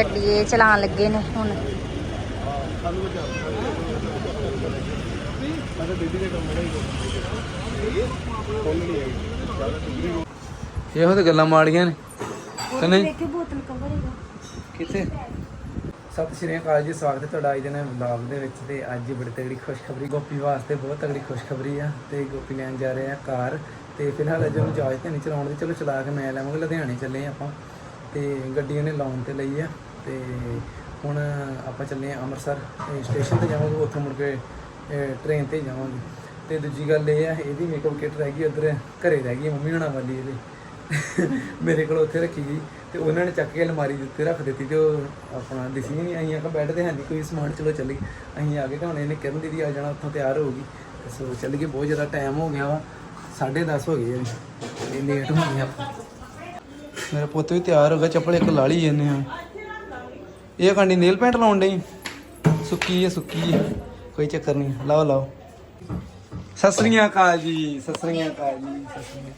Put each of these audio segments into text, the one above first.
ਗੱਡੀ ਇਹ ਚਲਾਉਣ ਲੱਗੇ ਨੇ ਹੁਣ। ਇਹੋ ਤੇ ਗੱਲਾਂ ਮਾੜੀਆਂ ਨੇ। ਕਿ ਨਹੀਂ ਕਿੱਥੇ? ਸਤਿ ਸ਼੍ਰੀ ਅਕਾਲ ਜੀ ਸਵਾਗਤ ਹੈ ਤੁਹਾਡਾ ਅੱਜ ਦੇ ਨਵੇਂ ਵਲੌਗ ਦੇ ਵਿੱਚ ਤੇ ਅੱਜ ਬੜੀ ਤਗੜੀ ਖੁਸ਼ਖਬਰੀ ਗੋਪੀ ਵਾਸਤੇ ਬਹੁਤ ਤਗੜੀ ਖੁਸ਼ਖਬਰੀ ਆ ਤੇ ਗੋਪੀ ਲੈਣ ਜਾ ਰਹੇ ਆ ਕਾਰ ਤੇ ਫਿਲਹਾਲ ਅਜੇ ਉਹਨੂੰ ਇਜਾਜ਼ਤ ਨਹੀਂ ਚਲਾਉਣ ਦੀ ਚਲੋ ਚਲਾ ਕੇ ਮੈਂ ਲਾਵਾਂਗੇ ਲੁਧਿਆਣੇ ਚੱਲੇ ਆਪਾਂ ਤੇ ਗੱਡੀ ਉਹਨੇ ਲਾਉਣ ਤੇ ਲਈ ਆ। ਤੇ ਹੁਣ ਆਪਾਂ ਚੱਲੇ ਆ ਅੰਮ੍ਰਿਤਸਰ ਸਟੇਸ਼ਨ ਤੇ ਜਾਵਾਂਗੇ, ਉੱਥੋਂ ਮੁੜ ਕੇ ਟ੍ਰੇਨ ਤੇ ਜਾਵਾਂਗੇ। ਤੇ ਦੂਜੀ ਗੱਲ ਇਹ ਆ, ਇਹਦੀ ਮੇਕਅਪ ਕਿਟ ਰਹਿ ਗਈ ਉਧਰ, ਘਰੇ ਰਹਿ ਗਈ ਮੰਮੀ ਹੋਣਾ ਵਾਲੀ ਇਹਦੇ। ਮੇਰੇ ਕੋਲ ਉੱਥੇ ਰੱਖੀ ਗਈ ਤੇ ਉਹਨਾਂ ਨੇ ਚੱਕ ਕੇ ਅਲਮਾਰੀ ਦੇ ਉੱਤੇ ਰੱਖ ਦਿੱਤੀ ਤੇ ਉਹ ਆਪਣਾ ਦਿਸੀ ਨਹੀਂ, ਅਸੀਂ ਆਖਿਆ ਬੈੱਡ ਤੇ ਹੈ ਨਹੀਂ ਕੋਈ ਸਮਾਨ ਚਲੋ ਚੱਲੀ। ਅਸੀਂ ਆ ਗਏ ਤਾਂ ਹੁਣ ਇਹਨੇ ਕਿਰਨ ਦੀਦੀ ਆ ਜਾਣਾ, ਉੱਥੋਂ ਤਿਆਰ ਹੋ ਗਈ। ਸੋ ਚੱਲ ਗਏ, ਬਹੁਤ ਜ਼ਿਆਦਾ ਟਾਈਮ ਹੋ ਗਿਆ ਵਾ 10:30 ਹੋ ਗਏ ਆ। ਲੇਟ ਹੋ ਗਏ ਆਪਾਂ। ਮੇਰਾ ਪੁੱਤ ਵੀ ਤਿਆਰ ਹੋ ਗਿਆ, ਚੱਪਲ ਇੱਕ ਲਾ ਲਈ ਇਹਨੇ। ਆ ਇਹ ਕਾਂਡੀ ਨੇਲ ਪੈਂਟ ਲਾਉਣ ਡਈ? ਸੁੱਕੀ ਹੈ ਸੁੱਕੀ ਹੈ ਕੋਈ ਚੱਕਰ ਨਹੀਂ ਲਾਓ ਲਾਓ। ਸਤਿ ਸ੍ਰੀ ਅਕਾਲ ਜੀ ਸਤਿ ਸ੍ਰੀ ਅਕਾਲ ਜੀ ਸਤਿ ਸ੍ਰੀ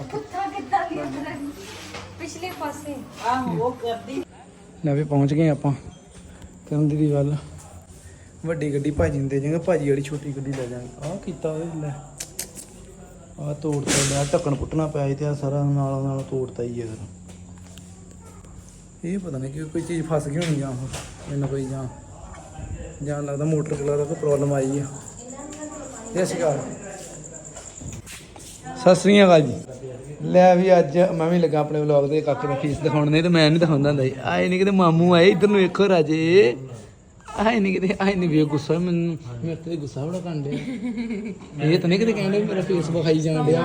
ਅਕਾਲ। ਪਿਛਲੇ ਪਾਸੇ। ਲੈ ਵੀ ਪਹੁੰਚ ਗਏ ਆਪਾਂ। ਕਰਨ ਦੀ ਵੱਲ ਵੱਡੀ ਗੱਡੀ ਭਾਜੀ ਨੂੰ ਦੇ ਭਾਜੀ ਵਾਲੀ ਛੋਟੀ ਗੱਡੀ ਲੈ ਜਾਵਾਂਗੇ। ਆਹ ਕੀਤਾ ਇਹ ਲੈ। ਆਹ ਤੋੜਤਾ ਲਿਆ ਢੱਕਣ ਪੁੱਟਣਾ ਪਿਆ ਤੇ ਆ ਸਾਰਾ ਨਾਲ ਨਾਲ ਤੋੜਤਾ ਹੀ ਯਾਰ ਇਹ ਪਤਾ ਨਹੀਂ ਕਿ ਕੋਈ ਚੀਜ਼ ਫਸ ਗਈ ਹੋਣੀ ਜਾਂ ਉਹ ਮੈਨੂੰ ਕੋਈ ਜਾਂ ਜਾਂ ਲੱਗਦਾ ਮੋਟਰ ਚਲਾ ਦਾ ਕੋਈ ਪ੍ਰੋਬਲਮ ਆਈ ਆ। ਇਹ ਸ਼ਿਕਾਰ ਸਤਿ ਸ੍ਰੀ ਅਕਾਲ ਜੀ। ਲੈ ਵੀ ਅੱਜ ਮੈਂ ਵੀ ਲੱਗਾ ਆਪਣੇ ਵਲੌਗ ਦੇ ਕਾਕੇ ਦਾ ਫੀਸ ਦਿਖਾਉਣ, ਨਹੀਂ ਤੇ ਮੈਂ ਨਹੀਂ ਦਿਖਾਉਂਦਾ ਹੁੰਦਾ ਸੀ ਆਏ ਨਹੀਂ ਕਿਤੇ ਮਾਮੂ ਆਏ ਇਧਰ ਨੂੰ ਵੇਖੋ ਰਾਜੇ। ਆਏ ਨਹੀਂ ਕਿਤੇ, ਆਏ ਨਹੀਂ ਵੀ ਗੁੱਸਾ ਮੈਨੂੰ ਮੇਰੇ ਤੇ ਗੁੱਸਾ ਬੜਾ ਕੰਡੇ ਇਹ ਤਾਂ ਨਹੀਂ ਕਿਤੇ ਕਹਿੰਦੇ ਮੇਰਾ ਫੇਸ ਵਿਖਾਈ ਜਾਣ ਡਿਆ।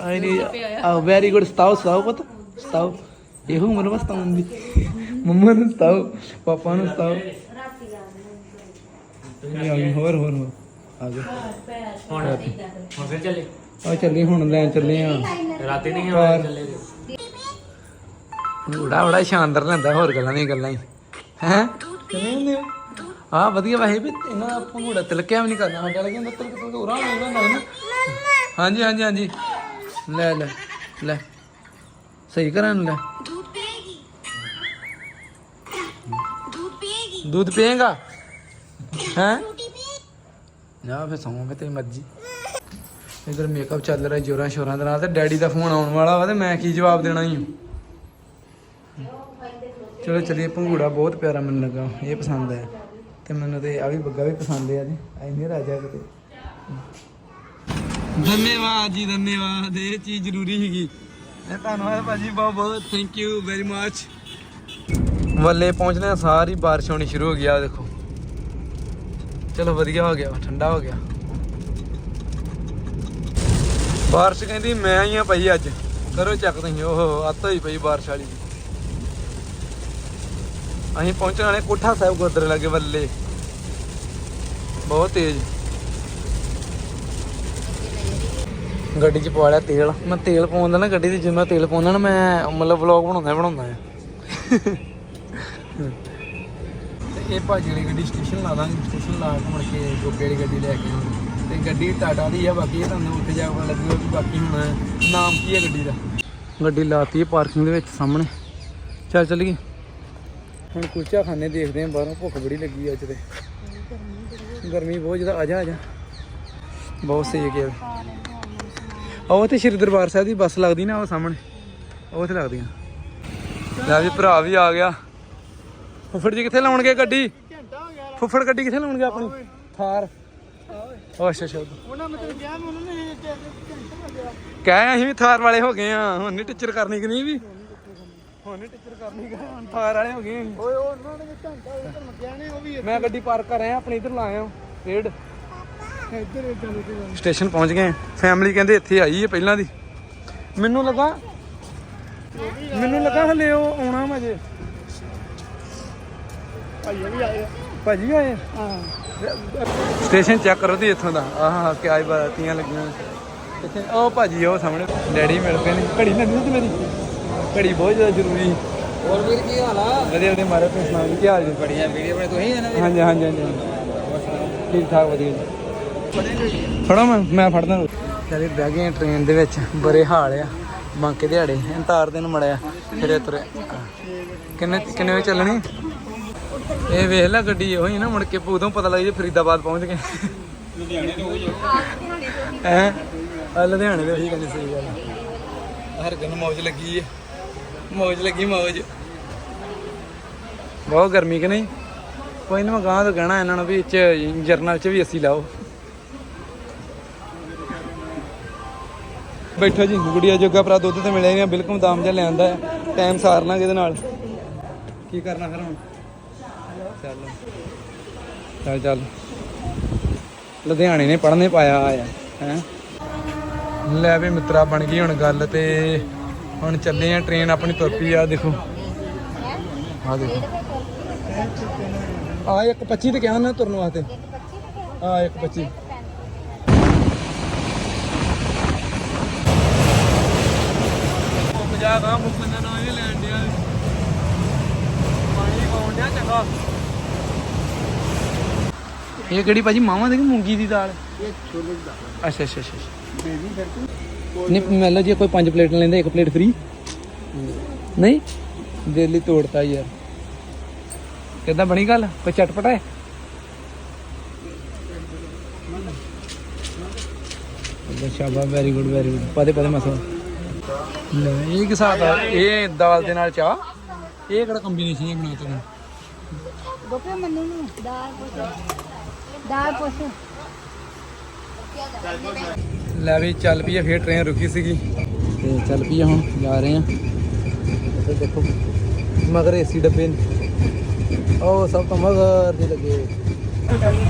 ਆਏ ਨਹੀਂ ਵੈਰੀ ਗੁੱਡ ਸਤਾਓ ਸਤਾਓ ਪੁੱਤ, ਸਤਾਓ। ਨੂੰ ਸਤਾਓ ਪਾਪਾ ਨੂੰ ਸਤਾਓ। ਨਹੀਂ ਆ ਗਈ, ਹੋਰ ਹੋਰ ਹੋਰ। ਆ ਗਏ ਹੁਣ ਹੁਣ ਫਿਰ ਚੱਲੇ? ਆ ਚੱਲੇ ਹੁਣ ਲੈਣ ਚੱਲੇ ਆ। ਰਾਤੀ ਨਹੀਂ। ਹੁਣ ਚੱਲੇ ਬੜਾ ਬੜਾ ਸ਼ਾਨਦਾਰ ਲੈਂਦਾ ਹੋਰ ਗੱਲਾਂ ਨਹੀਂ ਗੱਲਾਂ ਹੀ। ਹੈ? ਕਿਵੇਂ ਹੁੰਦੇ ਹੋ ਆ ਵਧੀਆ ਵੈਸੇ ਵੀ ਇਹਨਾਂ ਭੰਗੂੜਾ ਤਿਲਕਿਆ ਵੀ ਨਹੀਂ ਕਰਨਾ। ਸਾਡਾ ਲੱਗਿਆ ਹੁੰਦਾ ਤਿਲਕ ਤਿਲਕ ਹੋਰਾਂ ਹੁੰਦਾ ਨਾ। ਹਾਂਜੀ ਹਾਂਜੀ ਹਾਂਜੀ। ਲੈ ਲੈ ਲੈ। ਸਹੀ ਕਰਾਂ ਲੈ। दूध पिएगा हैं ਜਾ ਫੇ ਸੌਂਗੇ ਤੇ ਮਰਜੀ ਇਧਰ ਮੇਕਅਪ ਚੱਲ ਰਿਹਾ ਜੋਰਾਂ ਸ਼ੋਰਾਂ ਦੇ ਨਾਲ ਤੇ ਡੈਡੀ ਦਾ ਫੋਨ ਆਉਣ ਵਾਲਾ ਵਾ ਤੇ ਮੈਂ ਕੀ ਜਵਾਬ ਦੇਣਾ ਹੀ ਚਲੋ ਚਲੀਏ ਭੰਗੂੜਾ ਬਹੁਤ ਪਿਆਰਾ ਮੈਨੂੰ ਲੱਗਾ ਇਹ ਪਸੰਦ ਹੈ ਤੇ ਮੈਨੂੰ ਤੇ ਆ ਵੀ ਬੱਗਾ ਵੀ ਪਸੰਦ ਹੈ ਜੀ ਐ ਨਹੀਂ ਰਾਜਾ ਕਿਤੇ ਧੰਨਵਾਦ ਜੀ ਧੰਨਵਾਦ ਇਹ ਚੀਜ਼ ਜ਼ਰੂਰੀ ਸੀਗੀ ਇਹ ਧੰਨਵਾਦ ਭਾਜੀ ਬਹੁਤ ਬਹੁਤ ਥੈਂਕ ਯੂ ਵੈਰੀ ਮੱਚ ਵੱਲੇ ਪਹੁੰਚਦੇ ਆ ਸਾਰੀ ਬਾਰਿਸ਼ ਹੋਣੀ ਸ਼ੁਰੂ ਹੋ ਗਈ ਆ ਦੇਖੋ। ਚਲੋ ਵਧੀਆ ਹੋ ਗਿਆ, ਠੰਡਾ ਹੋ ਗਿਆ। ਬਾਰਿਸ਼ ਕਹਿੰਦੀ, ਮੈਂ ਹੀ ਆ ਭਾਈ ਅੱਜ। ਕਰੋ ਚੱਕ ਤੁਸੀਂ, ਓਹ, ਅੱਤ ਹੋਈ ਪਈ ਬਾਰਿਸ਼ ਵਾਲੀ। ਅਸੀਂ ਪਹੁੰਚਣ ਵਾਲੇ ਕੋਠਾ ਸਾਹਿਬ ਗੁਰਦੁਆਰੇ ਲਾਗੇ ਵੱਲੇ। ਬਹੁਤ ਤੇਜ਼। ਗੱਡੀ 'ਚ ਪਵਾ ਲਿਆ ਤੇਲ। ਮੈਂ ਤੇਲ ਪਾਉਂਦਾ ਨਾ ਗੱਡੀ 'ਚ ਜਿੰਨਾ ਤੇਲ ਪਾਉਂਦਾ ਨਾ, ਮੈਂ ਮਤਲਬ ਵਲੌਗ ਬਣਾਉਂਦਾ ਬਣਾਉਂਦਾ ਆ। ਤੇ ਇਹ ਭਾਜੀ ਵਾਲੀ ਗੱਡੀ ਸਟੇਸ਼ਨ ਲਾ ਦਾਂਗੇ ਸਟੇਸ਼ਨ ਲਾ ਕੇ ਮੁੜ ਕੇ ਗੋਪੇ ਵਾਲੀ ਗੱਡੀ ਲੈ ਕੇ ਆਵਾਂਗੇ ਤੇ ਗੱਡੀ ਟਾਟਾ ਦੀ ਆ, ਬਾਕੀ ਇਹ ਤੁਹਾਨੂੰ ਉੱਥੇ ਜਾ ਕੇ ਪਤਾ ਲੱਗੂਗਾ ਕਿ ਬਾਕੀ ਹੁਣ ਨਾਮ ਕੀ ਹੈ ਗੱਡੀ ਦਾ। ਗੱਡੀ ਲਾਤੀ ਹੈ ਪਾਰਕਿੰਗ ਦੇ ਵਿੱਚ ਸਾਹਮਣੇ। ਚੱਲ ਚੱਲੀਏ। ਹੁਣ ਕੁਲਚਾ ਖਾਣੇ ਦੇਖਦੇ ਆਂ, ਬਾਹਰੋਂ ਭੁੱਖ ਬੜੀ ਲੱਗੀ ਅੱਜ ਤੇ। ਗਰਮੀ ਬਹੁਤ ਜ਼ਿਆਦਾ, ਆ ਜਾ ਆ ਜਾ। ਬਹੁਤ ਸਹੀ ਹੈ ਉਹ ਤੇ ਸ਼੍ਰੀ ਦਰਬਾਰ ਸਾਹਿਬ ਦੀ ਬੱਸ ਲੱਗਦੀ ਨਾ, ਉਹ ਸਾਹਮਣੇ। ਉਹ ਤੇ ਲੱਗਦੀਆਂ। ਆ ਲੈ ਵੀ ਭਰਾ ਵੀ ਆ ਗਿਆ। ਫੁੱਫੜ ਜੀ ਕਿੱਥੇ ਲਾਉਣਗੇ ਗੱਡੀ? ਫੁੱਫੜ ਗੱਡੀ ਕਿੱਥੇ ਲਾਉਣਗੇ ਆਪਣੀ? ਥਾਰ। ਉਹ ਅੱਛਾ ਅੱਛਾ। ਉਹਨਾਂ ਮਤਲਬ ਕਿਹਾ ਉਹਨਾਂ ਨੇ ਕਹਿ ਅਸੀਂ ਵੀ ਥਾਰ ਵਾਲੇ ਹੋ ਗਏ ਆ। ਹੁਣ ਨਹੀਂ ਟੀਚਰ ਕਰਨੀ ਕਿ ਨਹੀਂ ਵੀ? ਹੁਣ ਨਹੀਂ ਟੀਚਰ ਕਰਨੀ। ਕਿ ਹੁਣ ਥਾਰ ਵਾਲੇ ਹੋ ਗਏ ਓਏ ਉਹਨਾਂ ਨੇ ਘੰਟਾ ਉਧਰ ਮੱਗਿਆ ਨੇ ਉਹ ਵੀ ਮੈਂ ਗੱਡੀ ਪਾਰਕ ਕਰ ਰਿਹਾ ਆਪਣੀ ਇੱਧਰ ਲਾਇਆ। ਰੇਡ। ਇੱਧਰ ਸਟੇਸ਼ਨ ਪਹੁੰਚ ਗਏ ਫੈਮਿਲੀ ਕਹਿੰਦੇ ਇੱਥੇ ਆਈ ਹੈ ਪਹਿਲਾਂ ਦੀ। ਮੈਨੂੰ ਲੱਗਾ ਮੈਨੂੰ ਲੱਗਾ ਹਲੇ ਉਹ ਆਉਣਾ ਮਜੇ ਭਾਜੀ ਵੀ ਆਏ ਭਾਜੀ ਆਏ ਹਾਂ। ਸਟੇਸ਼ਨ ਚੈੱਕ ਕਰੋ ਦੀ ਇੱਥੋਂ ਦਾ। ਆਹ ਕਿਆ ਹੀ ਬਾਤੀਆਂ ਲੱਗੀਆਂ। ਇੱਥੇ ਉਹ ਭਾਜੀ ਉਹ ਸਾਹਮਣੇ ਡੈਡੀ ਮਿਲ ਪਏ ਨੇ। ਘੜੀ ਲੱਗਣੀ ਤੇ ਮੇਰੀ। ਘੜੀ ਬਹੁਤ ਜ਼ਿਆਦਾ ਜ਼ਰੂਰੀ। ਸੀ ਹੋਰ ਵੀਰ ਕੀ ਹਾਲ ਆ? ਵਧੀਆ ਵਧੀਆ ਮਾਰੇ ਤੁਸੀਂ ਸੁਣਾਓ ਜੀ ਕੀ ਹਾਲ ਜੀ? ਬੜੀਆਂ ਵੀਡੀਓ ਬਣੇ ਤੁਸੀਂ ਇਹਨਾਂ ਹਾਂਜੀ ਹਾਂਜੀ ਹਾਂਜੀ ਹਾਂਜੀ। ਠੀਕ ਠਾਕ ਵਧੀਆ ਜੀ। ਫੜੋ ਮੈਂ ਮੈਂ ਫੜਦਾ। ਚਲੇ ਬਹਿ ਗਏ ਟ੍ਰੇਨ ਦੇ ਵਿੱਚ। ਬੜੇ ਹਾਲ ਆ। ਬਾਂਕੇ ਦਿਹਾੜੇ ਤਾਰ ਦੇ ਨੂੰ ਮੜਿਆ। ਫਿਰ ਤੁਰੇ ਕਿੰਨੇ ਕਿੰਨੇ ਵਜੇ ਚੱਲਣੀ? ਇਹ ਵੇਖ ਲੈ ਗੱਡੀ ਉਹੀ ਨਾ ਮੁੜ ਕੇ ਉਦੋਂ ਪਤਾ ਲੱਗ ਜੇ ਫਰੀਦਾਬਾਦ ਪਹੁੰਚ ਗਏ। ਹੈ? ਆ ਲੁਧਿਆਣੇ ਦੇ ਉਹੀ ਕਹਿੰਦੇ ਸਹੀ ਗੱਲ ਹਰ ਗਨ ਮੌਜ ਲੱਗੀ ਹੈ ਮੌਜ ਲੱਗੀ ਮੌਜ। ਬਹੁਤ ਗਰਮੀ ਕਿ ਨਹੀਂ? ਕੋਈ ਨਾ ਮੈਂ ਗਾਂ ਤੋਂ ਕਹਿਣਾ ਇਹਨਾਂ ਨੂੰ ਵੀ ਚ ਜਰਨਲ ਚ ਵੀ ਅਸੀਂ ਲਾਓ। ਬੈਠੋ ਜੀ, ਗੁੜੀਆ ਜੋਗਾ ਭਰਾ ਦੁੱਧ ਤੇ ਮਿਲਿਆ ਬਿਲਕੁਲ ਦਾਮ ਜਿਹਾ ਲਿਆਂਦਾ ਟਾਈਮ ਸਾਰਨਾ ਲਾਂਗੇ ਨਾਲ। ਕੀ ਕਰਨਾ ਫਿਰ ਹੁਣ? ਚੱਲ। ਚੱਲ ਚੱਲ। ਲੁਧਿਆਣੇ ਨੇ ਪੜ੍ਹਨੇ ਪਾਇਆ ਆ ਹੈ। ਲੈ ਵੀ ਮਿੱਤਰਾ ਬਣ ਗਈ ਹੁਣ ਗੱਲ ਤੇ। ਹੁਣ ਚੱਲੇ ਆ ਟ੍ਰੇਨ ਆਪਣੀ ਤੁਰ ਪਈ ਆ, ਦੇਖੋ। ਆ ਦੇਖੋ। ਆ ਇੱਕ 25 ਤੇ ਕਿਹਾ ਨਾ ਤੁਰਨ ਵਾਸਤੇ। ਆ ਇੱਕ 25 ਮਜ਼ਾਕ ਆ ਮੁੱਕਣ ਦਾ ਲੈਣ ਡਿਆ। ਪਾਣੀ ਪਾਉਣ ਚੰਗਾ। ਇਹ ਕਿਹੜੀ ਭਾਜੀ? ਮਾਵਾਂ ਦੀ ਕਿ ਮੂੰਗੀ ਦੀ ਦਾਲ? ਇਹ ਛੋਲੇ ਦੀ ਦਾਲ ਅੱਛਾ ਅੱਛਾ ਅੱਛਾ ਨਹੀਂ ਮੰਨ ਲਓ ਜੇ ਕੋਈ ਪੰਜ ਪਲੇਟ ਲੈਂਦਾ ਇੱਕ ਪਲੇਟ ਫ੍ਰੀ ਨਹੀਂ ਦਿਲ ਹੀ ਤੋੜਤਾ ਯਾਰ। ਕਿੱਦਾਂ ਬਣੀ ਗੱਲ? ਕੋਈ ਚਟਪਟਾ ਹੈ? ਸ਼ਾਬਾ ਵੈਰੀ ਗੁੱਡ ਵੈਰੀ ਗੁੱਡ ਪਦੇ ਪਦੇ ਮਸਾ ਲੈ ਇਹ ਕਿਸ ਹਿਸਾਬ ਦਾ? ਇਹ ਦਾਲ ਦੇ ਨਾਲ ਚਾਹ? ਇਹ ਕਿਹੜਾ ਕੰਬੀਨੇਸ਼ਨ ਹੈ ਬਣਾ ਤਾ ਗੋਪੇ ਮੰਨੂ ਨੂੰ ਦਾਲ ਪੁੱਛ ਦਾਲ ਪੁੱਛ ਲੈ ਵੀ ਚੱਲ ਪਈ ਆ ਫੇਰ ਟ੍ਰੇਨ ਰੁਕੀ ਸੀਗੀ। ਤੇ ਚੱਲ ਪਈ ਆ ਹੁਣ ਜਾ ਰਹੇ ਆ। ਤੇ ਦੇਖੋ ਮਗਰ ਏਸੀ ਡੱਬੇ ਨੇ। ਉਹ ਸਭ ਤੋਂ ਮਗਰ ਦੇ ਲੱਗੇ।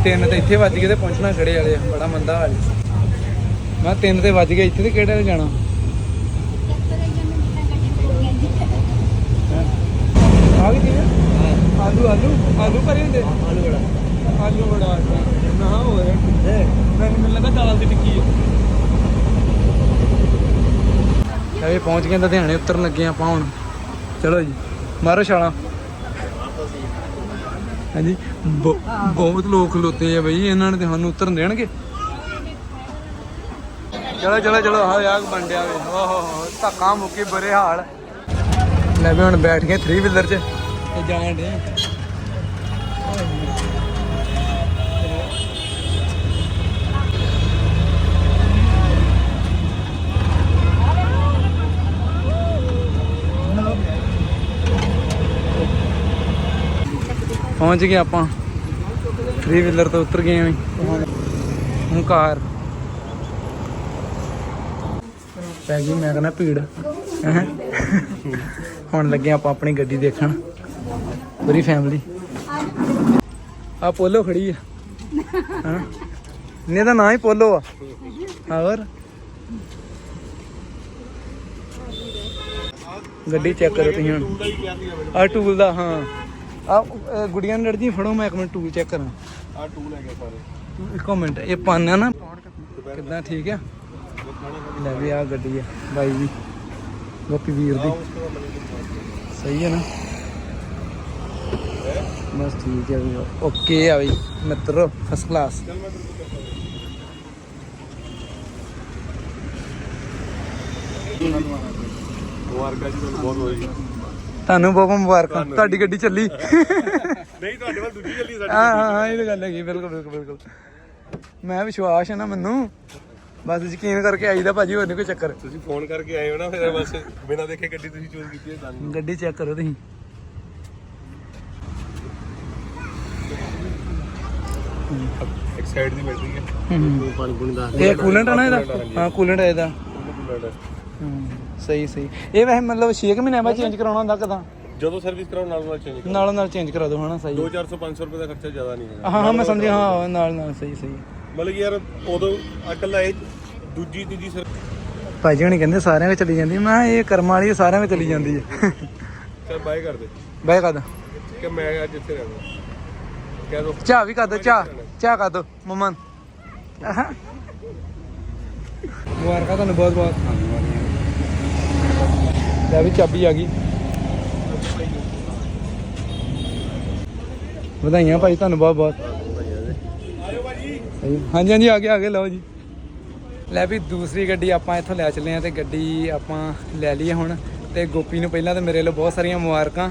ਤਿੰਨ ਤੇ ਇੱਥੇ ਵੱਜ ਗਏ ਤੇ ਪਹੁੰਚਣਾ ਖੜੇ ਵਾਲੇ ਆ ਬੜਾ ਮੰਦਾ ਹਾਲ। ਮੈਂ ਤਿੰਨ ਤੇ ਵੱਜ ਗਏ ਇੱਥੇ ਤੇ ਕਿਹੜੇ ਜਾਣਾ? ਆ? ਗਈ ਜੀ ਆਲੂ ਆਲੂ ਆਲੂ ਭਰੇ ਹੁੰਦੇ? ਆਲੂ ਬੜਾ। ਆਲੂ ਬੜਾ ਨਾ ਹੋਏ ਮੈਨੂੰ ਲੱਗਾ ਦਾਲ ਦੀ ਟਿੱਕੀ ਹੈ ਇਹ ਪਹੁੰਚ ਗਏ ਲੁਧਿਆਣੇ ਉਤਰਨ ਲੱਗੇ ਆਪਾਂ ਹੁਣ। ਚਲੋ ਜੀ ਮਾਰੋ ਛਾਲਾਂ। ਹਾਂਜੀ ਬਹੁਤ ਲੋਕ ਖਲੋਤੇ ਆ ਬਈ ਇਹਨਾਂ ਨੇ ਤੇ ਸਾਨੂੰ ਉਤਰਨ ਦੇਣਗੇ। ਚਲੋ ਚਲੋ ਚਲੋ ਹਾਂ ਯਾਗ ਬਣ ਵੇ। ਓਹੋ ਧੱਕਾ ਮੁੱਕੀ ਬੁਰੇ ਹਾਲ। ਲੈ ਵੀ ਹੁਣ ਬੈਠ ਗਏ 3 ਵੀਲਰ 'ਚ। ਤੇ ਜਾਣ ਡੇ ਪਹੁੰਚ ਗਏ ਆਪਾਂ। 3 ਵੀਲਰ ਤੋਂ ਉਤਰ ਗਏ ਆਂ ਹੁਣ ਕਾਰ। ਪੈ ਗਈ ਮੈਂ ਕਹਿੰਦਾ ਭੀੜ। ਹੁਣ ਲੱਗੇ ਆਪਾਂ ਆਪਣੀ ਗੱਡੀ ਦੇਖਣ। ਪੂਰੀ ਫੈਮਿਲੀ ਆ ਪੋਲੋ ਖੜੀ ਆ। ਹਾਂ? ਨੇ ਦਾ ਨਾਂ ਹੀ ਪੋਲੋ ਆ। ਹੋਰ? ਗੱਡੀ ਚੈੱਕ ਕਰੋ ਤੁਸੀਂ ਹੁਣ। ਆ ਟੂਲ ਦਾ, ਹਾਂ। ਆ ਗੁੜੀਆਂ ਨੜ ਜੀ ਫੜੋ ਮੈਂ ਇੱਕ ਮਿੰਟ ਟੂਲ ਚੈੱਕ ਕਰਾਂ। ਆ ਟੂਲ ਹੈਗੇ ਸਾਰੇ। ਇੱਕ ਮਿੰਟ ਇਹ ਪਾਣਾ ਨਾ। ਕਿੱਦਾਂ ਠੀਕ ਆ? ਲੈ ਵੀ ਆ ਗੱਡੀ ਆ ਬਾਈ ਦੀ ਗੋਪੀ ਵੀਰ ਦੀ। ਸਹੀ ਹੈ ਨਾ? ਬਸ ਠੀਕ ਹੈ ਵੀ ਓਕੇ ਆ ਬਈ ਮਿੱਤਰੋ ਫਸਟ ਕਲਾਸ ਮੁਬਾਰਕਾਂ ਜੀ ਤੁਹਾਨੂੰ ਬਹੁਤ ਹੋਈ ਤੁਹਾਨੂੰ ਬਹੁਤ ਮੁਬਾਰਕਾਂ। ਤੁਹਾਡੀ ਗੱਡੀ ਚੱਲੀ। ਨਹੀਂ ਤੁਹਾਡੇ ਵੱਲ ਦੂਜੀ ਚੱਲੀ ਸਾਡੀ ਹਾਂ ਹਾਂ ਇਹ ਤਾਂ ਗੱਲ ਹੈਗੀ ਬਿਲਕੁਲ ਬਿਲਕੁਲ ਬਿਲਕੁਲ। ਮੈਂ ਵਿਸ਼ਵਾਸ ਹੈ ਨਾ ਮੈਨੂੰ। ਬਸ ਯਕੀਨ ਕਰਕੇ ਆਈਦਾ ਭਾਜੀ ਹੋਰ ਨਹੀਂ ਕੋਈ ਚੱਕਰ। ਤੁਸੀਂ ਫੋਨ ਕਰਕੇ ਆਏ ਹੋ ਨਾ ਫਿਰ ਬਸ ਬਿਨਾਂ ਦੇਖੇ ਗੱਡੀ ਤੁਸੀਂ ਚੂਜ਼ ਕੀਤੀ ਹੈ ਜਾਨੀ ਗੱਡੀ ਚੈੱਕ ਕਰੋ ਤੁਸੀਂ। ਇੱਕ ਸਾਈਡ ਦੀ ਬੈਟਰੀ ਹੈ। ਹੂੰ ਪਾਣੀ ਪੁਣੀ ਦਾ ਇਹ ਕੂਲੈਂਟ ਆ ਨਾ ਇਹਦਾ? ਹਾਂ ਕੂਲੈਂਟ ਹੈ ਇਹਦਾ। ਕੂਲਰ ਹੂੰ। ਸਹੀ ਸਹੀ। ਇਹ ਵੈਸੇ ਮਤਲਬ 6 ਮਹੀਨਿਆਂ ਬਾਅਦ ਚੇਂਜ ਕਰਾਉਣਾ ਹੁੰਦਾ ਕਦਾਂ? ਜਦੋਂ ਸਰਵਿਸ ਕਰਾਓ ਨਾਲ ਨਾਲ ਚੇਂਜ ਕਰੋ ਨਾਲੋਂ ਨਾਲ ਚੇਂਜ ਕਰਾ ਦਿਓ ਹਨਾ ਸਹੀ। 2400 500 ਰੁਪਏ ਦਾ ਖਰਚਾ ਜ਼ਿਆਦਾ ਨਹੀਂ ਹਾਂ ਹਾਂ ਮੈਂ ਸਮਝਿਆ ਹਾਂ ਨਾਲ ਨਾਲ ਸਹੀ ਸਹੀ। ਮਤਲਬ ਯਾਰ ਉਦੋਂ ਅਕਲ ਇਹ ਦੂਜੀ ਤੀਜੀ ਸਰ ਭਾਜੀ ਹੁਣੀ ਕਹਿੰਦੇ ਸਾਰਿਆਂ ਵਿੱਚ ਚਲੀ ਜਾਂਦੀ। ਮੈਂ ਇਹ ਕਰਮ ਵਾਲੀ ਸਾਰਿਆਂ ਵਿੱਚ ਚਲੀ ਜਾਂਦੀ ਹੈ ਚਲ ਬਾਏ ਕਰ ਦੇ। ਬਾਈ ਕਦ ਕਿ ਮੈਂ ਅੱਜ ਇੱਥੇ ਰਹਿਣਾ। ਕਹਿ ਦੋ। ਚਾਹ ਵੀ ਕਰ ਦੋ ਚਾਹ। ਚਾਹ ਕਰ ਦੋ ਮਮਨ ਮੁਬਾਰਕਾਂ ਤੁਹਾਨੂੰ ਬਹੁਤ ਬਹੁਤ ਲੈ ਵੀ ਚਾਬੀ ਆ ਗਈ। ਵਧਾਈਆਂ ਭਾਈ ਤੁਹਾਨੂੰ ਬਹੁਤ। ਬਹੁਤ ਹਾਂਜੀ ਹਾਂਜੀ, ਆ ਗਏ ਆ ਗਏ, ਲਓ ਜੀ। ਲੈ ਵੀ ਦੂਸਰੀ ਗੱਡੀ ਆਪਾਂ ਇੱਥੋਂ ਲੈ ਚੱਲੇ ਆ ਤੇ ਗੱਡੀ ਆਪਾਂ ਲੈ ਲਈ ਹੁਣ। ਤੇ ਗੋਪੀ ਨੂੰ ਪਹਿਲਾਂ ਤਾਂ ਮੇਰੇ ਲਈ ਬਹੁਤ ਸਾਰੀਆਂ ਮੁਬਾਰਕਾਂ।